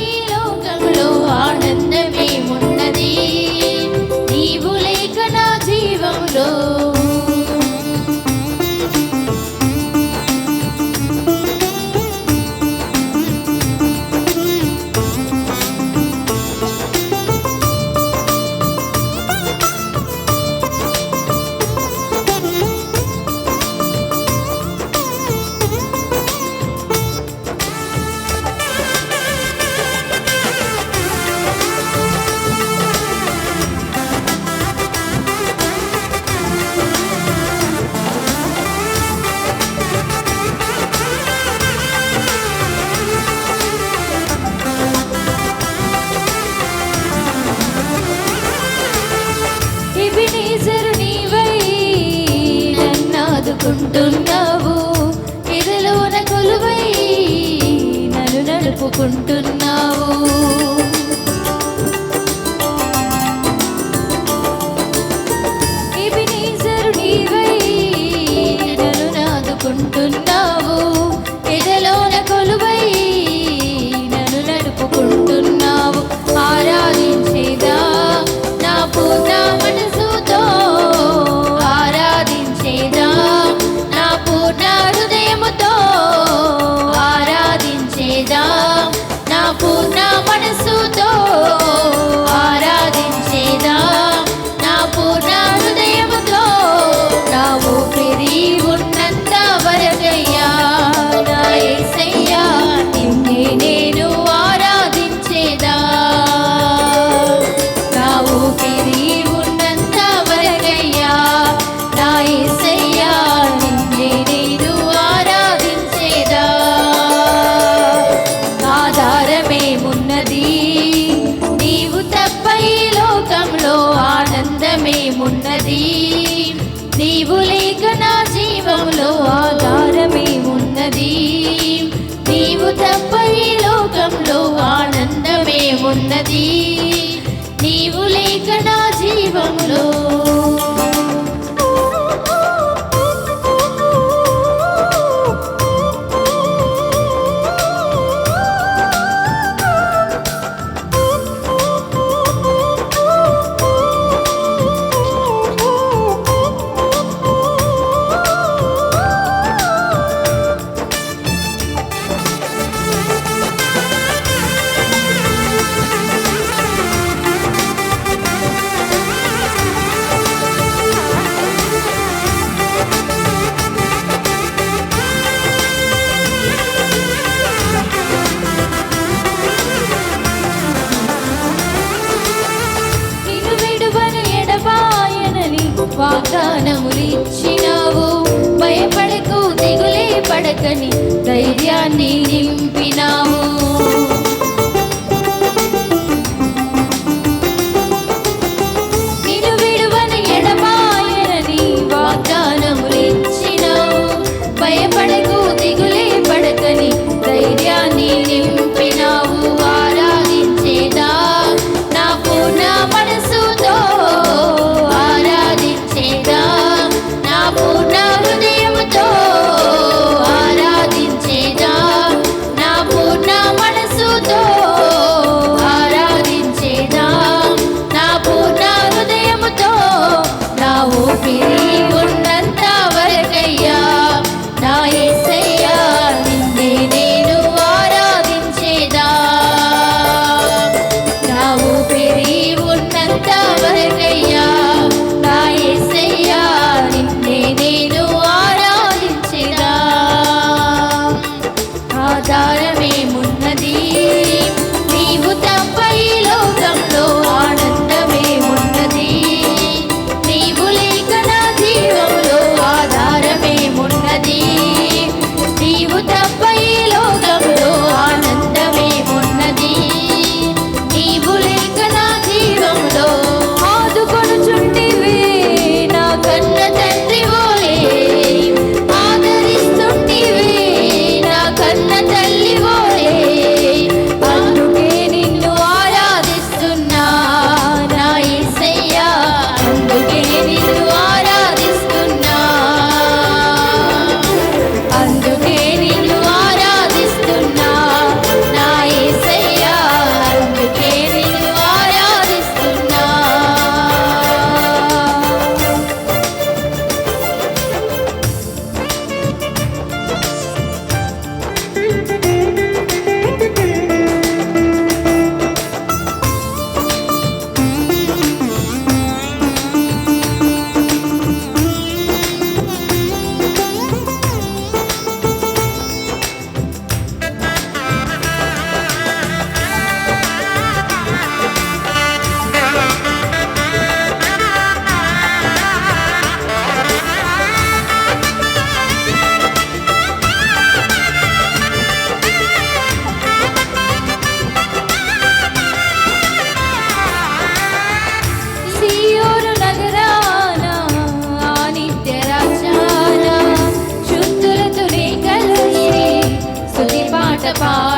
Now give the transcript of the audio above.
ఈ లోకంలో ఆనందమే ఉన్నది. నీవు లేక నా జీవంలో నీవు లేక నా జీవంలో ప్రాణములిచ్చినావు. భయపడకు దిగులే పడకని ధైర్యాన్ని నిమ్మ Rajapal.